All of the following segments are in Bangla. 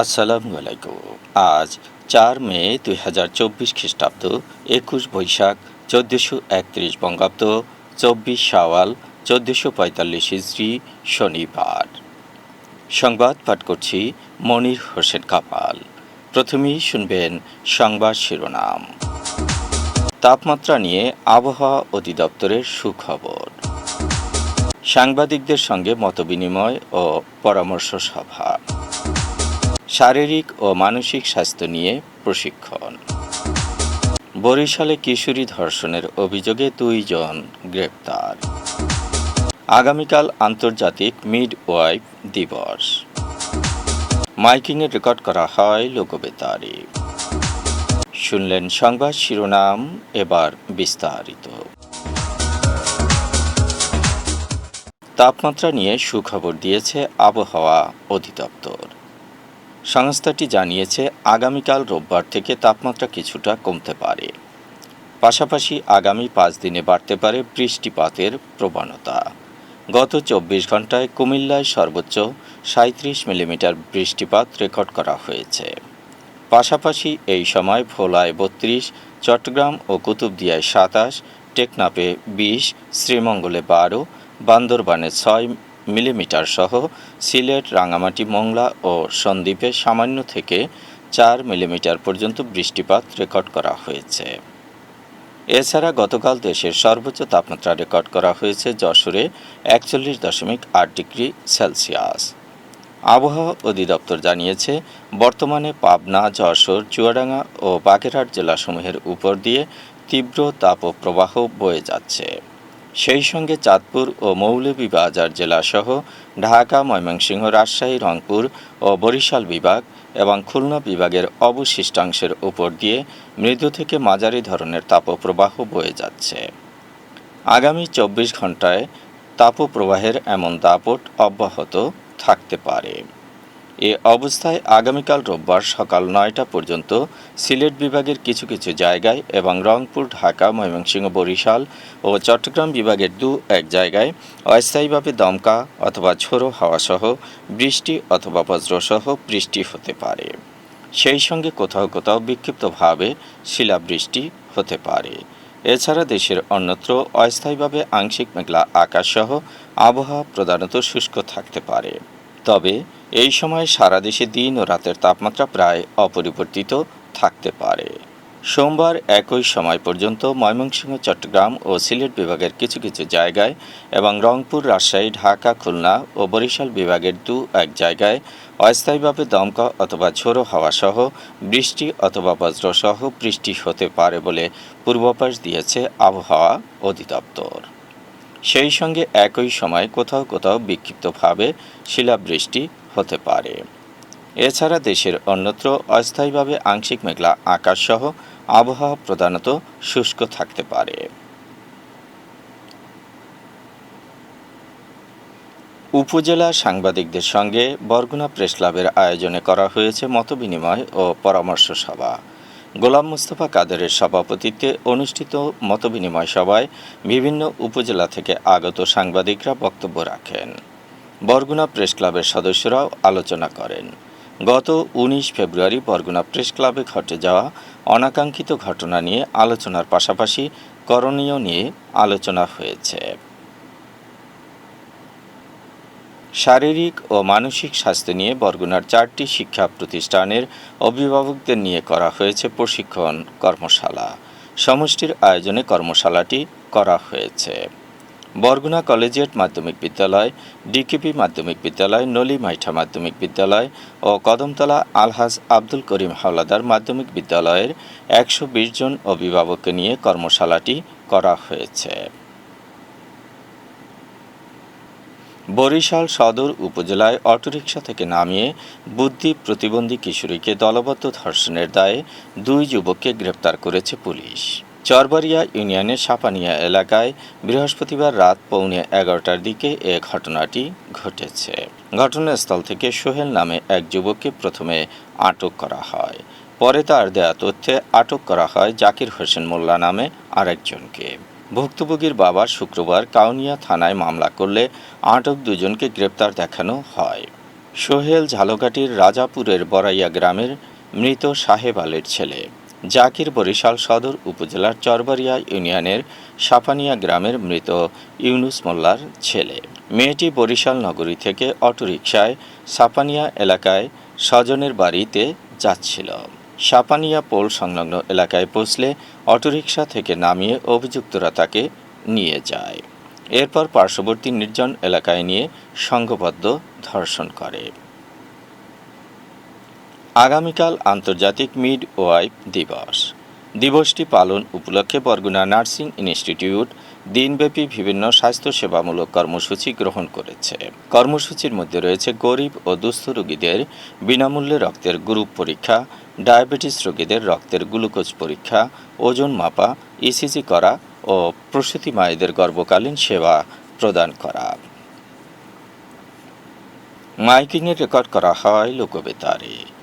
আসসালামু আলাইকুম। আজ চার মে দুই হাজার চব্বিশ খ্রিস্টাব্দ, একুশ বৈশাখ, চোদ্দোশো একত্রিশ বঙ্গাব্দ, চব্বিশ সাওয়াল চোদ্দোশো পঁয়তাল্লিশ হিজড়ি শনিবার। সংবাদ পাঠ করছি মনির হোসেন কাপাল প্রথমেই শুনবেন সংবাদ শিরোনাম। তাপমাত্রা নিয়ে আবহাওয়া অধিদপ্তরের সুখবর। সাংবাদিকদের সঙ্গে মতবিনিময় ও পরামর্শ সভা। শারীরিক ও মানসিক স্বাস্থ্য নিয়ে প্রশিক্ষণ। বরিশালে কিশোরী ধর্ষণের অভিযোগে দুইজন গ্রেপ্তার। আগামীকাল আন্তর্জাতিক মিড ওয়াইফ দিবস। মাইকিংয়ে রেকর্ড করা হয় লোকবেতারে। শুনলেন সংবাদ শিরোনাম, এবার বিস্তারিত। তাপমাত্রা নিয়ে সুখবর দিয়েছে আবহাওয়া অধিদপ্তর। সংস্থাটি জানিয়েছে, আগামীকাল রোববার থেকে তাপমাত্রা কিছুটা কমতে পারে। পাশাপাশি আগামী পাঁচ দিনে বাড়তে পারে বৃষ্টিপাতের প্রবণতা। গত চব্বিশ ঘন্টায় কুমিল্লায় সর্বোচ্চ সাঁত্রিশ মিলিমিটার বৃষ্টিপাত রেকর্ড করা হয়েছে। পাশাপাশি এই সময় ভোলায় বত্রিশ, চট্টগ্রাম ও কুতুবদিয়ায় সাতাশ টেকনাপে বিশ, শ্রীমঙ্গলে বারো, বান্দরবানে ছয় মিলিমিটার সহ সিলেট, রাঙামাটি, মোংলা ও সন্দ্বীপে সামান্য থেকে চার মিলিমিটার পর্যন্ত বৃষ্টিপাত রেকর্ড করা হয়েছে। এছাড়া গতকাল দেশের সর্বোচ্চ তাপমাত্রা রেকর্ড করা হয়েছে যশোরে একচল্লিশ দশমিক আট ডিগ্রি সেলসিয়াস। আবহাওয়া অধিদপ্তর জানিয়েছে, বর্তমানে পাবনা, যশোর, চুয়াডাঙ্গা ও বাগেরহাট জেলাসমূহের উপর দিয়ে তীব্র তাপপ্রবাহ বয়ে যাচ্ছে। সেই সঙ্গে চাঁদপুর ও মৌলভীবাজার জেলাসহ ঢাকা, ময়মনসিংহ, রাজশাহী, রংপুর ও বরিশাল বিভাগ এবং খুলনা বিভাগের অবশিষ্টাংশের উপর দিয়ে মৃদু থেকে মাঝারি ধরনের তাপপ্রবাহ বয়ে যাচ্ছে। আগামী চব্বিশ ঘন্টায় তাপপ্রবাহের এমন দাপট অব্যাহত থাকতে পারে। এ অবস্থায় আগামীকাল রোববার সকাল নয়টা পর্যন্ত সিলেট বিভাগের কিছু কিছু জায়গায় এবং রংপুর, ঢাকা, ময়মনসিংহ, বরিশাল ও চট্টগ্রাম বিভাগের দু এক জায়গায় অস্থায়ীভাবে দমকা অথবা ঝোড়ো হাওয়াসহ বৃষ্টি অথবা বজ্রসহ বৃষ্টি হতে পারে। সেই সঙ্গে কোথাও কোথাও বিক্ষিপ্তভাবে শিলাবৃষ্টি হতে পারে। এছাড়া দেশের অন্যত্র অস্থায়ীভাবে আংশিক মেঘলা আকাশসহ আবহাওয়া প্রধানত শুষ্ক থাকতে পারে। তবে এই সময় সারা দেশে দিন ও রাতের তাপমাত্রা প্রায় অপরিবর্তিত থাকতে পারে। সোমবার একই সময় পর্যন্ত ময়মনসিংহ, চট্টগ্রাম ও সিলেট বিভাগের কিছু কিছু জায়গায় এবং রংপুর, রাজশাহী, ঢাকা, খুলনা ও বরিশাল বিভাগের দু এক জায়গায় অস্থায়ীভাবে দমকা অথবা ঝোড়ো হাওয়া সহ বৃষ্টি অথবা বজ্রসহ বৃষ্টি হতে পারে বলে পূর্বাভাস দিয়েছে আবহাওয়া অধিদপ্তর। সেই সঙ্গে একই সময় কোথাও কোথাও বিক্ষিপ্তভাবে শিলাবৃষ্টি হতে পারে। এছাড়া দেশের অন্যত্র অস্থায়ীভাবে আংশিক মেঘলা আকাশসহ আবহাওয়া প্রধানত শুষ্ক থাকতে পারে। উপজেলা সাংবাদিকদের সঙ্গে বরগুনা প্রেস ক্লাবের আয়োজনে করা হয়েছে মতবিনিময় ও পরামর্শ সভা। গোলাম মুস্তফা কাদেরের সভাপতিত্বে অনুষ্ঠিত মতবিনিময় সভায় বিভিন্ন উপজেলা থেকে আগত সাংবাদিকরা বক্তব্য রাখেন। বরগুনা প্রেস ক্লাবের সদস্যরাও আলোচনা করেন। গত উনিশ ফেব্রুয়ারি বরগুনা প্রেস ক্লাবে ঘটে যাওয়া অনাকাঙ্ক্ষিত ঘটনা নিয়ে আলোচনার পাশাপাশি করণীয় নিয়ে আলোচনা হয়েছে। শারীরিক ও মানসিক স্বাস্থ্য নিয়ে বরগুনার চারটি শিক্ষা প্রতিষ্ঠানের অভিভাবকদের নিয়ে করা হয়েছে প্রশিক্ষণ কর্মশালা। সমষ্টির আয়োজনে কর্মশালাটি করা হয়েছে। বরগুনা কলেজিয়েট মাধ্যমিক বিদ্যালয়, ডিকেপি মাধ্যমিক বিদ্যালয় নলি মাইঠা মাধ্যমিক বিদ্যালয় ও কদমতলা আলহাজ আব্দুল করিম হাওলাদার মাধ্যমিক বিদ্যালয়ের একশো বিশ জন অভিভাবককে নিয়ে কর্মশালাটি করা হয়েছে। বরিশাল সদর উপজেলায় অটোরিকশা থেকে নামিয়ে বুদ্ধি প্রতিবন্ধী কিশোরীকে দলবদ্ধ ধর্ষণের দায়ে দুই যুবককে গ্রেপ্তার করেছে পুলিশ। চরবারিয়া ইউনিয়নের সাপানিয়া এলাকায় বৃহস্পতিবার রাত পৌনে এগারোটার দিকে এ ঘটনাটি ঘটেছে। ঘটনাস্থল থেকে সোহেল নামে এক যুবককে প্রথমে আটক করা হয়। পরে তার দেয়া তথ্যে আটক করা হয় জাকির হোসেন মোল্লা নামে আরেকজনকে। ভুক্তভোগীর বাবা শুক্রবার কাউনিয়া থানায় মামলা করলে আটক দুজনকে গ্রেপ্তার দেখানো হয়। সোহেল ঝালকাঠির রাজাপুরের বড়াইয়া গ্রামের মৃত সাহেব আলের ছেলে। জাকির বরিশাল সদর উপজেলার চরবারিয়া ইউনিয়নের সাপানিয়া গ্রামের মৃত ইউনুস মোল্লার ছেলে। মেয়েটি বরিশাল নগরী থেকে অটোরিকশায় সাপানিয়া এলাকায় স্বজনের বাড়িতে যাচ্ছিল। সাপানিয়া পোল সংলগ্ন এলাকায় পৌঁছলে অটোরিকশা থেকে নামিয়ে অভিযুক্তরা তাকে নিয়ে যায়। এরপর পার্শ্ববর্তী নির্জন এলাকায় নিয়ে সংঘবদ্ধ ধর্ষণ করে। আগামীকাল আন্তর্জাতিক মিড ওয়াইফ দিবস। দিবসটি পালন উপলক্ষে বরগুনা নার্সিং ইনস্টিটিউট দিনব্যাপী বিভিন্ন স্বাস্থ্যসেবামূলক কর্মসূচি গ্রহণ করেছে। কর্মসূচির মধ্যে রয়েছে গরিব ও দুস্থ রোগীদের বিনামূল্যে রক্তের গ্রুপ পরীক্ষা, ডায়াবেটিস রোগীদের রক্তের গ্লুকোজ পরীক্ষা, ওজন মাপা ইসিজি করা ও প্রসূতি মায়েদের গর্ভকালীন সেবা প্রদান করা। মাইকিংয়ের রেকর্ড করা হয় লোকবেতারে।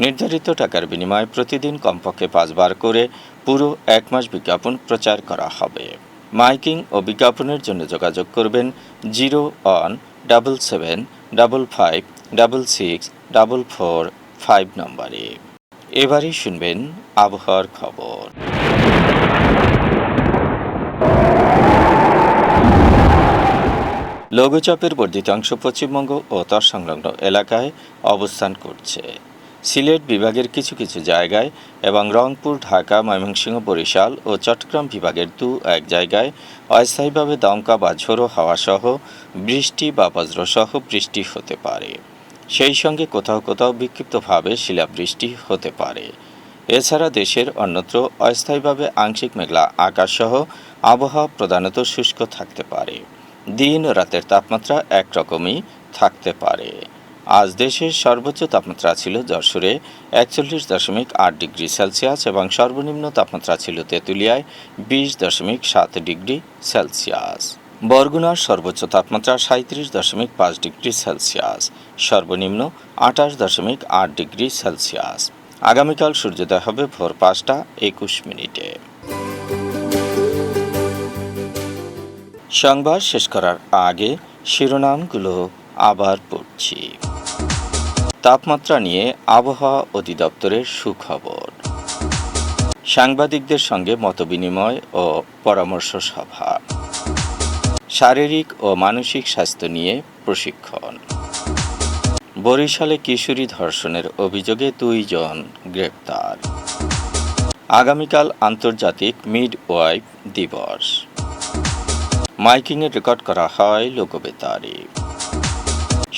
নির্ধারিত টাকার বিনিময়ে প্রতিদিন কমপক্ষে পাঁচবার করে পুরো এক মাস বিজ্ঞাপন প্রচার করা হবে। মাইকিং ও বিজ্ঞাপনের জন্য যোগাযোগ করবেন zero one double seven double five double six double four five নম্বরে। এবারই শুনবেন আবহাওয়ার খবর। লঘুচাপের বর্ধিত অংশ পশ্চিমবঙ্গ ও তৎ সংলগ্ন এলাকায় অবস্থান করছে। সিলেট বিভাগের কিছু কিছু জায়গায় এবং রংপুর, ঢাকা, ময়মনসিংহ, বরিশাল ও চট্টগ্রাম বিভাগের দু এক জায়গায় অস্থায়ীভাবে দমকা বা ঝোড়ো হাওয়া সহ বৃষ্টি বা বজ্রসহ বৃষ্টি হতে পারে। সেই সঙ্গে কোথাও কোথাও বিক্ষিপ্তভাবে শিলাবৃষ্টি হতে পারে। এছাড়া দেশের অন্যত্র অস্থায়ীভাবে আংশিক মেঘলা আকাশসহ আবহাওয়া প্রধানত শুষ্ক থাকতে পারে। দিন ও রাতের তাপমাত্রা একরকমই থাকতে পারে। আজ দেশের সর্বোচ্চ তাপমাত্রা ছিল যশোরে একচল্লিশ দশমিক আট ডিগ্রি সেলসিয়াস এবং সর্বনিম্ন তাপমাত্রা ছিল তেঁতুলিয়ায় বিশ দশমিক সাত ডিগ্রি সেলসিয়াস। বরগুনার সর্বোচ্চ তাপমাত্রা সাঁত্রিশ দশমিক পাঁচ ডিগ্রি সেলসিয়াস। সর্বনিম্ন আঠাশ দশমিক আট ডিগ্রি সেলসিয়াস। আগামীকাল সূর্যোদয় হবে ভোর পাঁচটা একুশ মিনিটে। সংবাদ শেষ করার আগে শিরোনামগুলো আবার পড়ছি। তাপমাত্রা নিয়ে আবহাওয়া অধিদপ্তরের সুখবর। সাংবাদিকদের সঙ্গে মতবিনিময় ও পরামর্শ সভা। শারীরিক ও মানসিক স্বাস্থ্য নিয়ে প্রশিক্ষণ। বরিশালে কিশোরী ধর্ষণের অভিযোগে দুইজন গ্রেপ্তার। আগামীকাল আন্তর্জাতিক মিড ওয়াইফ দিবস। মাইকিংয়ে রেকর্ড করা হয় লোকবেতারে।